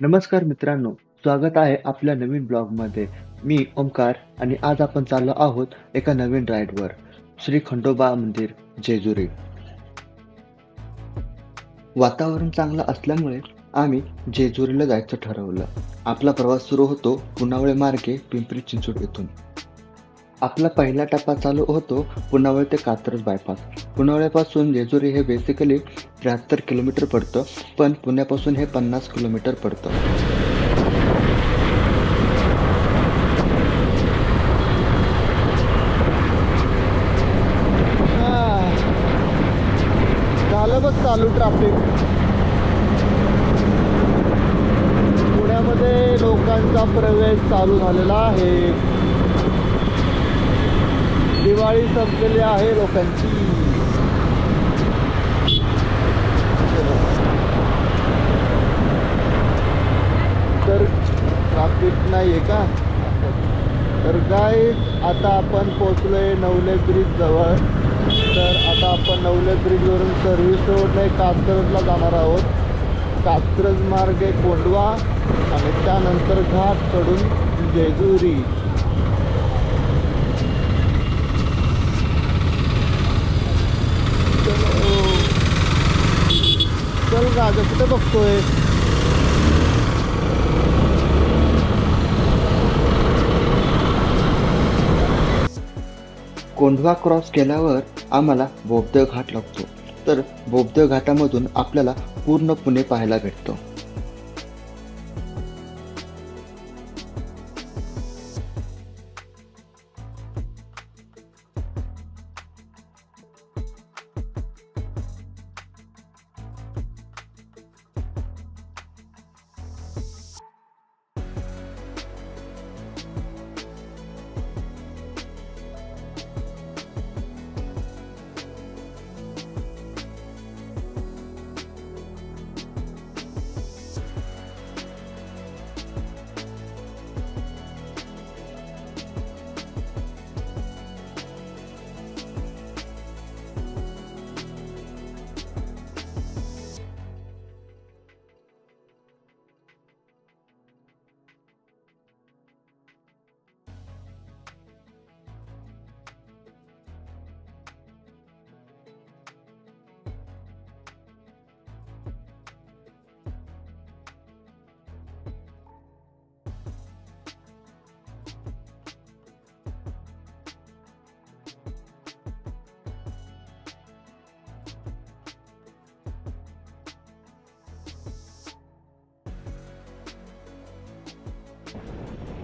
नमस्कार मित्रांनो स्वागत आहे आपल्या नवीन ब्लॉगमध्ये. मी ओमकार आणि आज आपण चाललो आहोत एका नवीन राईडवर श्री खंडोबा मंदिर जेजुरी. वातावरण चांगलं असल्यामुळे आम्ही जेजुरीला जायचं ठरवलं. आपला प्रवास सुरू होतो पुनावळे मार्गे पिंपरी चिंचवड येथून. आपला पहिला टप्पा चालू होतो पुनावळे ते कात्रज बायपास पुनावळ्यापासून जेजुरी हे बेसिकली त्र्याहत्तर किलोमीटर पडतं पण पुण्यापासून हे पन्नास किलोमीटर पडतं. झालं बघ चालू ट्रॅफिक पुण्यामध्ये लोकांचा प्रवेश चालू झालेला आहे. दिवाळी संपलेली आहे लोकांची. तर ट्राफिक नाही आहे का? तर काय आता आपण पोचलोय नवले ब्रिज जवळ. तर आता आपण नवले ब्रिजवरून सर्व्हिस रोडने कात्रजला जाणार आहोत. कात्रज मार्गे कोंडवा आणि त्यानंतर घाट चढून जेजुरी चलो. चल कुठे बघतोय कोंढवा क्रॉस केल्यावर आम्हाला बोबदेव घाट लागतो. तर बोबदेव घाटामधून आपल्याला पूर्ण पुणे पाहायला भेटतो.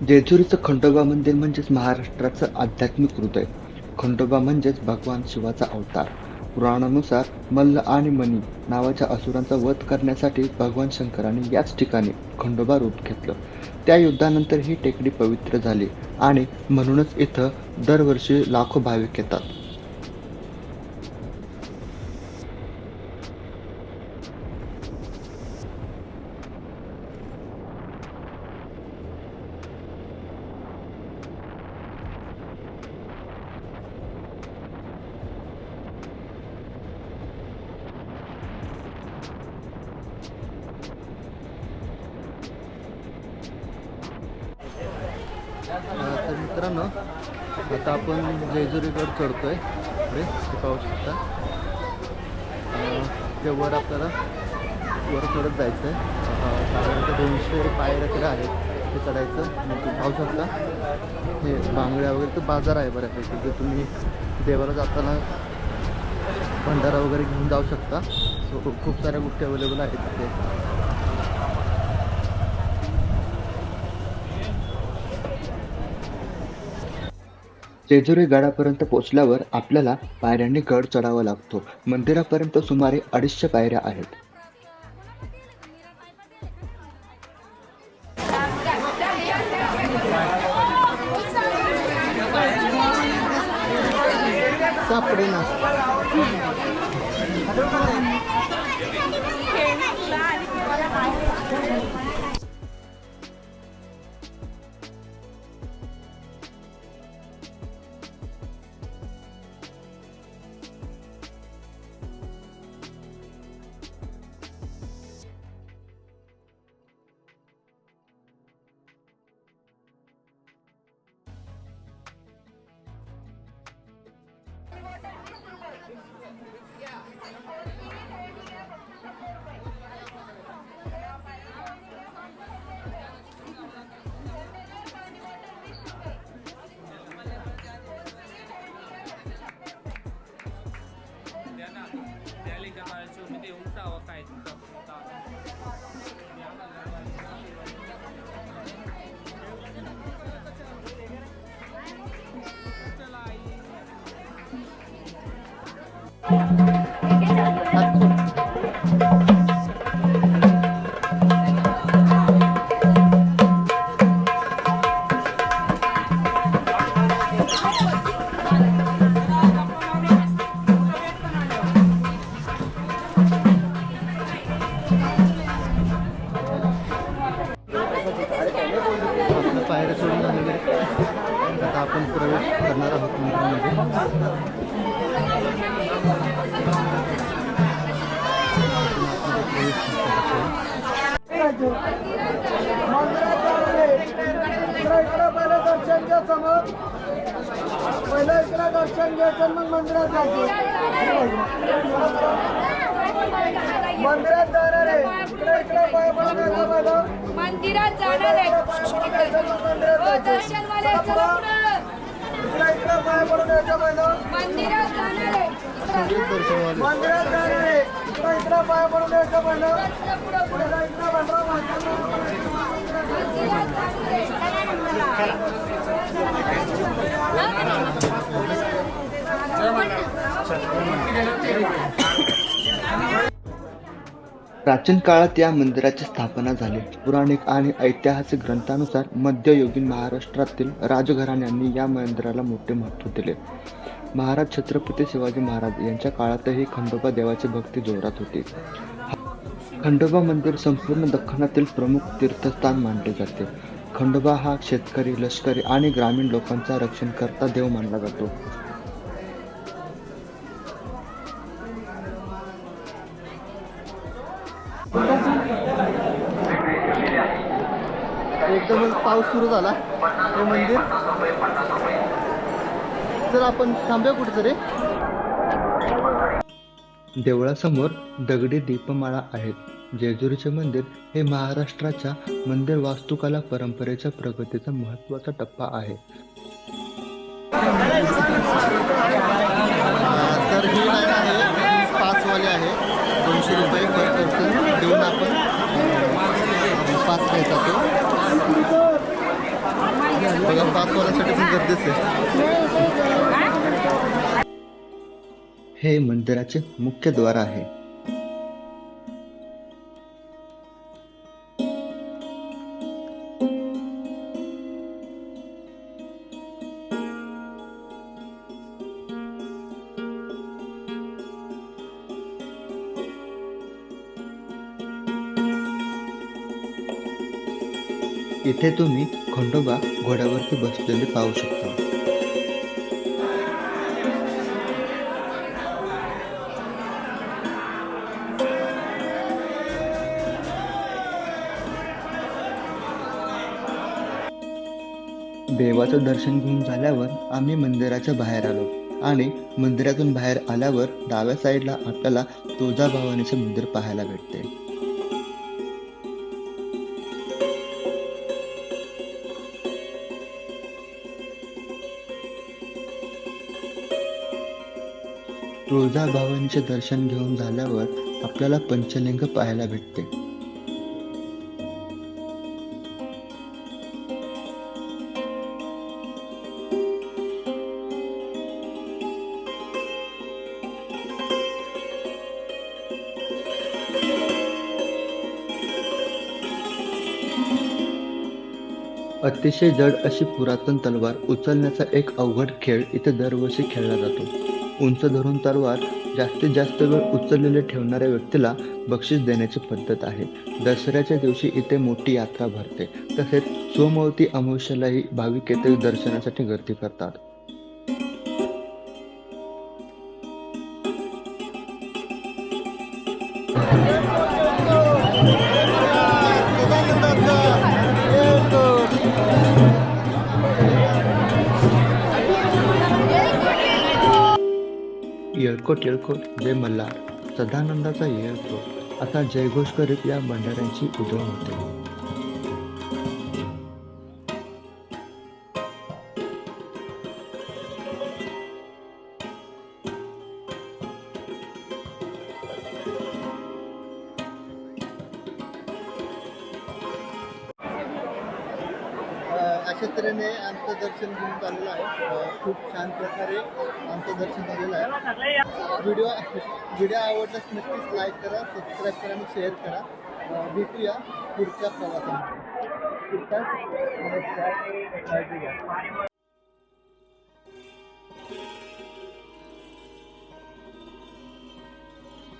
जेजुरीचं खंडोबा मंदिर म्हणजेच महाराष्ट्राचं आध्यात्मिक हृदय. खंडोबा म्हणजेच भगवान शिवाचा अवतार. पुराणानुसार मल्ल आणि मणी नावाच्या असुरांचा वध करण्यासाठी भगवान शंकराने याच ठिकाणी खंडोबा रूप घेतलं. त्या युद्धानंतर ही टेकडी पवित्र झाली आणि म्हणूनच इथं दरवर्षी लाखो भाविक येतात. मित्रांनो आता आपण जेजुरीगड चढतोय. पुढे ते पाहू शकता. ते वर आपल्याला वर चढत जायचं आहे साधारणतः दोनशे पायऱ्या तरी आहेत. ते चढायचं. मग तुम्ही पाहू शकता. हे बांगड्या वगैरे तर बाजार आहे बऱ्यापैकी. जे तुम्ही देवाला जाताना भंडारा वगैरे घेऊन जाऊ शकता. सो खूप खूप साऱ्या गोष्टी अवेलेबल आहेत तिथे जेजुरी गडापर्यंत पोहोचल्यावर आपल्याला पायऱ्यांनी गड चढावा लागतो. मंदिरापर्यंत सुमारे अडीचशे पायऱ्या आहेत. પહેલી તમારે જો બધી ઉમટા વખાય दर्शन घ्यायचं मग मंदिरात जायचं. मंदिरात जाणार आहे. इकडे इकडे पाय यायचं पहिलं मंदिरात जाणार आहे. हो, दर्शनवाले चला पुढं. इकडे इकडे पाय पडून यायचं पहिलं मंदिरात जाणार आहे. मंदिरात जाणार आहे. इकडे इकडे पाय पडून यायचं पहिलं चला पुढं, पुढं. इकडे इकडे भंडारा माणसांना मंदिरात जाणार प्राचीन काळात या मंदिराची स्थापना झाली. पुराणिक आणि ऐतिहासिक ग्रंथानुसार मध्ययुगीन महाराष्ट्रातील राजघराण्यांनी या मंदिराला मोठे महत्त्व दिले. महाराज छत्रपती शिवाजी महाराज यांच्या काळातही खंडोबा देवाची भक्ती जोरात होती. खंडोबा मंदिर संपूर्ण दख्खनातील प्रमुख तीर्थस्थान मानले जाते. खंडोबा हा शेतकरी लष्करी आणि ग्रामीण लोकांचा रक्षणकर्ता देव मानला जातो. एकदमच पाऊस सुरू झाला. हे मंदिर. जर आपण थांबूया कुठेतरी. देवळासमोर दगडी दीपमाळा आहेत जेजुरीचे मंदिर हे महाराष्ट्राच्या मंदिर वास्तुकला परंपरेच्या प्रगतीचा महत्त्वाचा टप्पा आहे. तर ही लाईन आहे? पाचवाली आहे. दोनशे रुपये पर पर्सन देऊन आपण पाच घ्यायचा तो बघा पाचवाल्यासाठी पण गर्दीच आहे. हे मंदिराचे मुख्य द्वार आहे. इथे तुम्ही खंडोबा घोड्यावरती बसलेले पाहू शकता. देवाचं दर्शन घेऊन झाल्यावर आम्ही मंदिराच्या बाहेर आलो आणि मंदिरातून बाहेर आल्यावर डाव्या साईडला आपल्याला तुळजाभवानीचे मंदिर पाहायला भेटते. तुळजाभवानीचे दर्शन घेऊन झाल्यावर आपल्याला पंचलिंग पाहायला भेटते. अतिशय जड अशी पुरातन तलवार उचलण्याचा एक अवघड खेळ इथे दरवर्षी खेळला जातो. उंच धरून तलवार जास्तीत जास्त वेळ उचललेले ठेवणाऱ्या व्यक्तीला बक्षीस देण्याची पद्धत आहे. दसऱ्याच्या दिवशी इथे मोठी यात्रा भरते. तसेच सोमवती अमावस्यालाही भाविक येथे दर्शनासाठी गर्दी करतात. येळकोट येळकोट जय मल्हार सदानंदाचा येळकोट असा जयघोष करीत या भंडाऱ्यांची उधळण होते. यात्रेने आमचं दर्शन घेऊन चाललेलं आहे. खूप छान प्रकारे आमचं दर्शन झालेलं आहे. व्हिडिओ व्हिडिओ आवडल्यास नक्कीच लाईक करा सबस्क्राईब करा आणि शेअर करा. भेटूया पुढच्या प्रवासामध्ये. पुढच्या